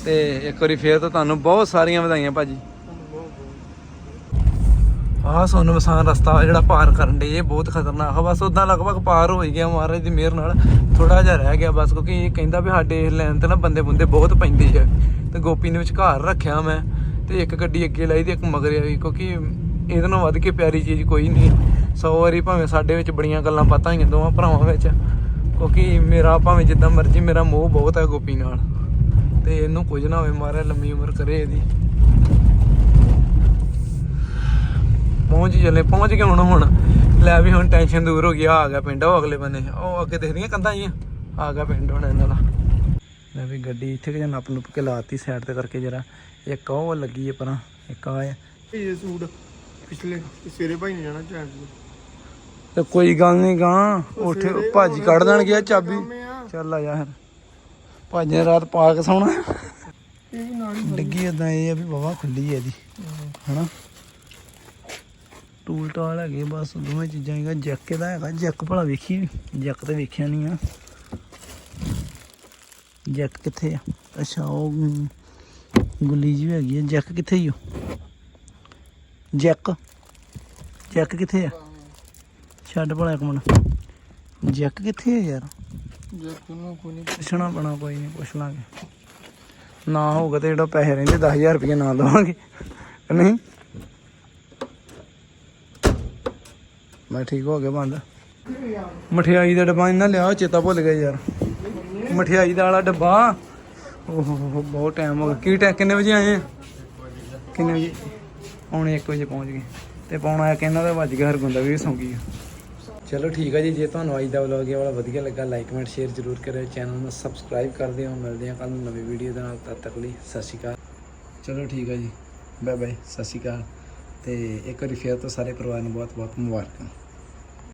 ਤੇ ਇੱਕ ਵਾਰੀ ਫੇਰ ਤਾਂ ਤੁਹਾਨੂੰ ਬਹੁਤ ਸਾਰੀਆਂ ਵਧਾਈਆਂ, ਭਾਜੀ। ਆਹ ਸੋਨੂੰ ਵਸਾਨ ਰਸਤਾ ਜਿਹੜਾ ਪਾਰ ਕਰਨ ਦੇ ਇਹ ਬਹੁਤ ਖਤਰਨਾਕ। ਆ ਬਸ ਉਦਾਂ ਲਗਭਗ ਪਾਰ ਹੋ ਹੀ ਗਿਆ ਮਹਾਰਾਜ ਦੀ ਮਿਹਰ ਨਾਲ। ਥੋੜਾ ਜਿਹਾ ਰਹਿ ਗਿਆ ਬਸ, ਕਿਉਂਕਿ ਇਹ ਕਹਿੰਦਾ ਵੀ ਸਾਡੇ ਲਾਈਨ ਤੇ ਨਾ ਬੰਦੇ ਬੁੰਦੇ ਬਹੁਤ ਪੈਂਦੇ ਆ। ਤੇ ਗੋਪੀ ਨੇ ਵਿਚਕਾਰ ਰੱਖਿਆ ਮੈਂ, ਤੇ ਇੱਕ ਗੱਡੀ ਅੱਗੇ ਲਾਈ ਤੇ ਇੱਕ ਮਗਰ ਆਈ, ਕਿਉਂਕਿ ਇਹਦੇ ਨਾਲ ਵੱਧ ਕੇ ਪਿਆਰੀ ਚੀਜ਼ ਕੋਈ ਨਹੀਂ ਸੌ ਵਾਰੀ ਭਾਵੇਂ ਸਾਡੇ ਵਿੱਚ ਬੜੀਆਂ ਗੱਲਾਂ ਬਾਤਾਂ ਹੋਈਆਂ ਦੋਵਾਂ ਭਰਾਵਾਂ ਵਿੱਚ, ਕਿਉਂਕਿ ਮੇਰਾ ਭਾਵੇਂ ਜਿੱਦਾਂ ਮਰਜ਼ੀ ਮੇਰਾ ਮੋਹ ਬਹੁਤ ਹੈ ਗੋਪੀ ਨਾਲ। ਤੇ ਇਹਨੂੰ ਕੁਝ ਨਾ ਹੋਵੇ ਮਹਾਰਾਜ, ਲੰਮੀ ਉਮਰ ਕਰੇ ਇਹਦੀ। ਪਹੁੰਚ ਚੱਲੇ ਪਹੁੰਚ ਗਏ ਹੁਣ ਹੁਣ। ਲੈ ਵੀ ਹੁਣ ਟੈਨਸ਼ਨ ਦੂਰ ਹੋ ਗਈ ਆ ਗਿਆ ਪਿੰਡ ਉਹ ਅਗਲੇ ਬੰਨੇ। ਉਹ ਅੱਗੇ ਦਿਖਦੀਆਂ ਕੰਧਾਂ ਜੀਆਂ। ਆ ਗਿਆ ਪਿੰਡ ਹੁਣ ਇਹਨਾਂ ਦਾ। ਲੈ ਵੀ ਗੱਡੀ ਇੱਥੇ ਕਿ ਨੱਪ ਨੁੱਪ ਕੇ ਲਾਤੀ ਸਾਈਡ ਤੇ ਕਰਕੇ ਜਰਾ। ਇੱਕ ਉਹ ਲੱਗੀ ਹੈ ਪਰਾਂ ਇੱਕ ਆ। ਹੈ ਇਹ ਸੂਟ ਪਿਛਲੇ ਸਵੇਰੇ ਭਾਈ ਨੇ ਜਾਣਾ ਨੂੰ ਤੇ ਕੋਈ ਗੱਲ ਨਹੀਂ ਗਾਂ ਉੱਠ ਭਾਜੀ ਕੱਢ ਦੇਣਗੇ ਆ ਚਾਬੀ। ਚੱਲ ਆ ਜਾ ਫਿਰ। ਭਾਜੀ ਨੇ ਰਾਤ ਪਾ ਕੇ ਸੌਣਾ। ਡਿੱਗੀ ਇਦਾਂ ਇਹ ਆ ਵੀ ਬਾਵਾ ਖੁੱਲੀ ਹੈ ਇਹਦੀ। ਹਨਾ? ਟੂਲ ਟਾਲ ਹੈਗੇ ਬਸ ਦੋਵੇਂ ਚੀਜ਼ਾਂ ਹੈਗਾ ਜੈਕ ਇਹਦਾ ਹੈਗਾ ਜੈਕ ਭਲਾ ਵੇਖੀ ਜੈਕ ਤੇ ਵੇਖਿਆ ਨਹੀਂ ਆ। ਜੈਕ ਕਿੱਥੇ ਆ? ਅੱਛਾ ਉਹ ਗੁੱਲੀ ਜੀ ਹੈਗੀ ਆ ਜੈਕ ਕਿੱਥੇ ਹੀ ਉਹ ਜੈਕ ਜੈਕ ਕਿੱਥੇ ਆ? ਛੱਡ ਭਲਾ ਇੱਕ ਮਿੰਟ। ਜੈਕ ਕਿੱਥੇ ਆ ਯਾਰ? ਜੇ ਤੁਹਾਨੂੰ ਕੋਈ ਨਹੀਂ ਪੁੱਛਣਾ ਪੈਣਾ ਕੋਈ ਨਹੀਂ ਪੁੱਛ ਲਾਂਗੇ। ਨਾ ਹੋਊਗਾ ਤੇ ਜਿਹੜਾ ਪੈਸੇ ਰਹਿੰਦੇ 10000 ਰੁਪਏ ਨਾ ਲਵਾਂਗੇ ਨਹੀਂ? ਮੈਂ ਠੀਕ ਹੋ ਗਿਆ ਬੰਦ। ਮਠਿਆਈ ਦਾ ਡੱਬਾ ਇਹਨਾਂ ਲਿਆ ਚੇਤਾ ਭੁੱਲ ਗਿਆ ਯਾਰ। ਮਠਿਆਈ ਦਾ ਵਾਲਾ ਡੱਬਾ। ਓਹ ਹੋ ਹੋ ਬਹੁਤ ਟਾਈਮ ਹੋ ਗਿਆ। ਕੀ ਟਾਈਮ ਕਿੰਨੇ ਵਜੇ ਆਏ ਆ? ਕਿੰਨੇ ਵਜੇ? ਪੌਣੇ 1 ਵਜੇ ਪਹੁੰਚ ਗਏ। ਤੇ ਪੌਣਾ ਇੱਕ ਇਹਨਾਂ ਦਾ ਵੱਜ ਗਿਆ ਹਰਗੁੰਦਾ ਵੀ ਸੌਂ ਗਈ ਆ। ਚਲੋ ਠੀਕ ਆ ਜੀ ਜੇ ਤੁਹਾਨੂੰ ਅੱਜ ਦਾ ਵਲੌਗ ਇਹ ਵਾਲਾ ਵਧੀਆ ਲੱਗਾ ਲਾਈਕ ਕਮੈਂਟ ਸ਼ੇਅਰ ਜ਼ਰੂਰ ਕਰਿਓ। ਚੈਨਲ ਨੂੰ ਸਬਸਕ੍ਰਾਈਬ ਕਰ ਦਿਓ। ਮਿਲਦੇ ਹਾਂ ਕੱਲ ਨੂੰ ਨਵੀਂ ਵੀਡੀਓ ਦੇ ਨਾਲ। ਤਦ ਤੱਕ ਲਈ ਸਤਿ ਸ਼੍ਰੀ ਅਕਾਲ। ਚਲੋ ਠੀਕ ਆ ਜੀ। ਬਾਏ ਬਾਏ ਸਤਿ ਸ਼੍ਰੀ ਅਕਾਲ। ਤੇ ਇੱਕ ਵਾਰੀ ਫੇਰ ਤੋਂ ਸਾਰੇ ਪਰਿਵਾਰ ਨੂੰ ਬਹੁਤ ਬਹੁਤ ਮੁਬਾਰਕਾਂ।